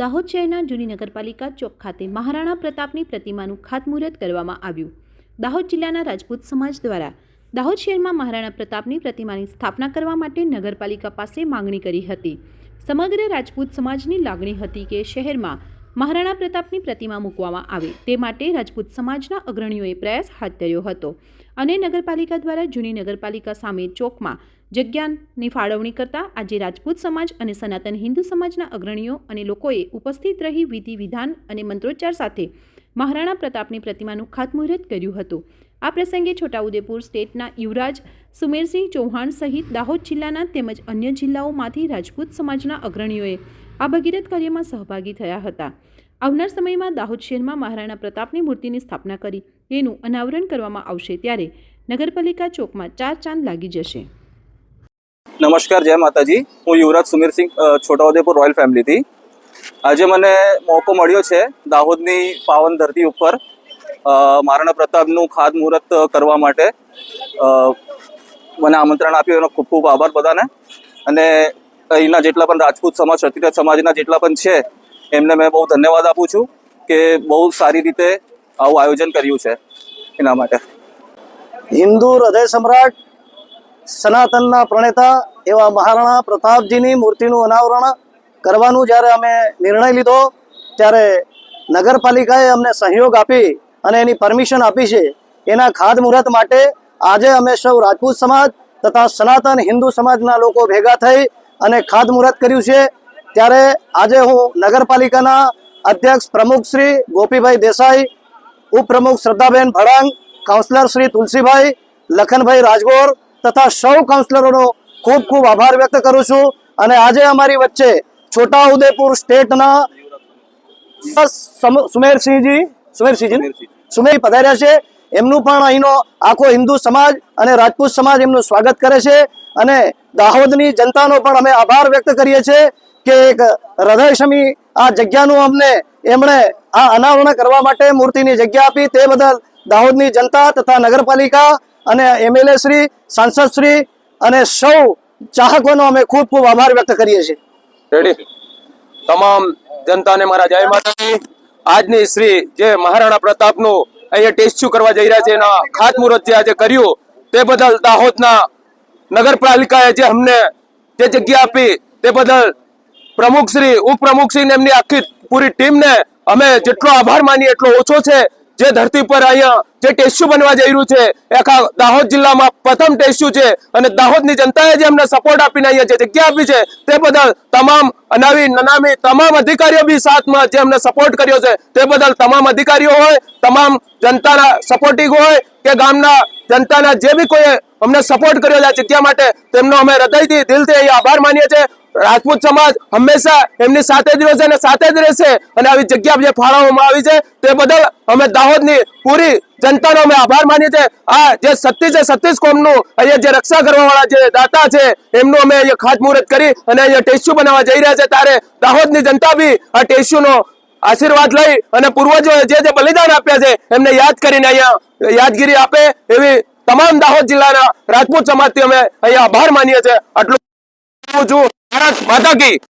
દાહોદ શહેરના જૂની નગરપાલિકા ચોક ખાતે મહારાણા પ્રતાપની પ્રતિમાનું ખાતમુહૂર્ત કરવામાં આવ્યું. દાહોદ જિલ્લાના રાજપૂત સમાજ દ્વારા દાહોદ શહેરમાં મહારાણા પ્રતાપની પ્રતિમાની સ્થાપના કરવા માટે નગરપાલિકા પાસે માંગણી કરી હતી. સમગ્ર રાજપૂત સમાજની લાગણી હતી કે શહેરમાં મહારાણા પ્રતાપની પ્રતિમા મૂકવામાં આવે. તે માટે રાજપૂત સમાજના અગ્રણીઓએ પ્રયાસ હાથ ધર્યો હતો અને નગરપાલિકા દ્વારા જૂની નગરપાલિકા સામે ચોકમાં જગ્યાની ફાળવણી કરતા આજે રાજપૂત સમાજ અને સનાતન હિન્દુ સમાજના અગ્રણીઓ અને લોકોએ ઉપસ્થિત રહી વિધિ વિધાન અને મંત્રોચ્ચાર સાથે મહારાણા પ્રતાપની પ્રતિમાનું ખાતમુહૂર્ત કર્યું હતું. આ પ્રસંગે છોટાઉદેપુર સ્ટેટના યુવરાજ સુમેરસિંહ ચૌહાણ સહિત દાહોદ જિલ્લાના તેમજ અન્ય જિલ્લાઓમાંથી રાજપૂત સમાજના અગ્રણીઓએ આ ભગીરથ કાર્યમાં સહભાગી થયા હતા. આવનાર સમયમાં દાહોદ શહેરમાં મહારાણા પ્રતાપની મૂર્તિની સ્થાપના કરી તેનું અનાવરણ કરવામાં આવશે ત્યારે નગરપાલિકા ચોકમાં ચાર ચાંદ લાગી જશે. નમસ્કાર, જય માતાજી. હું યુવરાજ સુમીરસિંહ છોટાઉદેપુર રોયલ ફેમિલીથી. આજે મને મોકો મળ્યો છે દાહોદની પાવન ધરતી ઉપર મહારાણા પ્રતાપનું ખાતમુહૂર્ત કરવા માટે મને આમંત્રણ આપ્યું. એનો ખૂબ ખૂબ આભાર બધાને. અને અહીંના જેટલા પણ રાજપૂત સમાજ, ક્ષત્રિય સમાજના જેટલા પણ છે, એમને મેં બહુ ધન્યવાદ આપું છું કે બહુ સારી રીતે આવું આયોજન કર્યું છે એના માટે. હિન્દુ હૃદય સમ્રાટ સનાતનના પ્રણેતા એવા મહારાણા પ્રતાપજીની મૂર્તિનું અનાવરણ કરવાનું જ્યારે અમે નિર્ણય લીધો, ત્યારે નગરપાલિકાએ અમને સહયોગ આપી અને એની પરમિશન આપી છે. એના ખાતમુહૂર્ત માટે આજે અમે સૌ રાજપૂત સમાજ તથા સનાતન હિન્દુ સમાજના લોકો ભેગા થઈ અને ખાતમુહૂર્ત કર્યું છે. ત્યારે આજે હું નગરપાલિકાના અધ્યક્ષ પ્રમુખ શ્રી ગોપીભાઈ દેસાઈ, ઉપપ્રમુખ શ્રદ્ધાબેન ભડાંગ કાઉન્સિલર શ્રી તુલસીભાઈ, લખનભાઈ રાજગોર તથા સૌ કાઉન્સિલરોનો ખૂબ ખૂબ આભાર વ્યક્ત કરું છું. અને આજે અમારી વચ્ચે છોટાઉદેપુર સ્ટેટના સમ- સુમેરસિંહજી સુમેરસિંહજી. સુમેર પધાર્યા છે. એમનું પણ અહીંનો આખો હિન્દુ સમાજ અને રાજપૂત સમાજ એમનું સ્વાગત કરે છે. અને દાહોદની જનતાનો પણ અમે આભાર વ્યક્ત કરીએ છીએ કે એક હૃદયશમી આ જગ્યાનું અમને એમણે આ અનાવરણ કરવા માટે મૂર્તિની જગ્યા આપી. તે બદલ દાહોદની જનતા તથા નગરપાલિકા અને એમએલએ શ્રી, સાંસદ શ્રી અને સૌ ચાહકોનો અમે ખૂબ ખૂબ આભાર વ્યક્ત કરીએ છીએ. રેડી તમામ જનતાને મારા જય માતાજી. આજની શ્રી જે મહારાણા પ્રતાપનું અહીંયા ટેસ્ચ્યુ કરવા જઈ રહ્યા છે, એના ખાતમુહૂર્ત જે આજે કર્યું, તે બદલ દાહોદના નગરપાલિકાએ જે અમને જે જગ્યા આપી, તે બદલ પ્રમુખશ્રી ઉપપ્રમુખશ્રી ને એમની આખી પૂરી ટીમને અમે જેટલો આભાર માનીએ એટલો ઓછો છે. જે ધરતી પર અહીંયા જે ટેસ્યુ બનવા જઈ રહ્યું છે આખા દાહોદ જિલ્લામાં પ્રથમ ટેસ્યુ છે. અને દાહોદની જનતાએ જે અમને સપોર્ટ આપીને અહીંયા જે જગ્યા આપી છે, તે બદલ તમામ અનામી નનામી, તમામ અધિકારીઓ બી સાથમાં જે અમને સપોર્ટ કર્યો છે, તે બદલ તમામ અધિકારીઓ હોય, તમામ જનતાના સપોર્ટિંગ હોય કે ગામના જનતાના જે બી કોઈ અમને સપોર્ટ કર્યો છે આ જગ્યા માટે, તેમનો અમે હૃદયથી, દિલથી અહીં આભાર માનીએ છીએ. રાજપૂત સમાજ હંમેશા એમની સાથે જ રહેશે અને સાથે જ રહેશે અને આવી જગ્યા જે ફાળવવામાં આવી છે, તે બદલ અમે દાહોદની પૂરી જનતાનો અમે આભાર માનીએ છીએ. આ જે સત્ય છે સતીશ કોમનું, અહીંયા જે રક્ષા કરવા વાળા જે દાતા છે, એમનું અમે અહીંયા ખાતમુહૂર્ત કરી અને અહીંયા ટેસ્યુ બનાવવા જઈ રહ્યા છે. ત્યારે દાહોદની જનતા બી આ ટેસ્યુનો આશીર્વાદ લઈ અને પૂર્વજોએ જે જે બલિદાન આપ્યા છે, એમને યાદ કરીને અહીંયા યાદગીરી આપે એવી તમામ દાહોદ જિલ્લાના રાજપૂત સમાજથી અમે અહીંયા આભાર માનીએ છીએ. આટલું છું. ભારત માતા કી.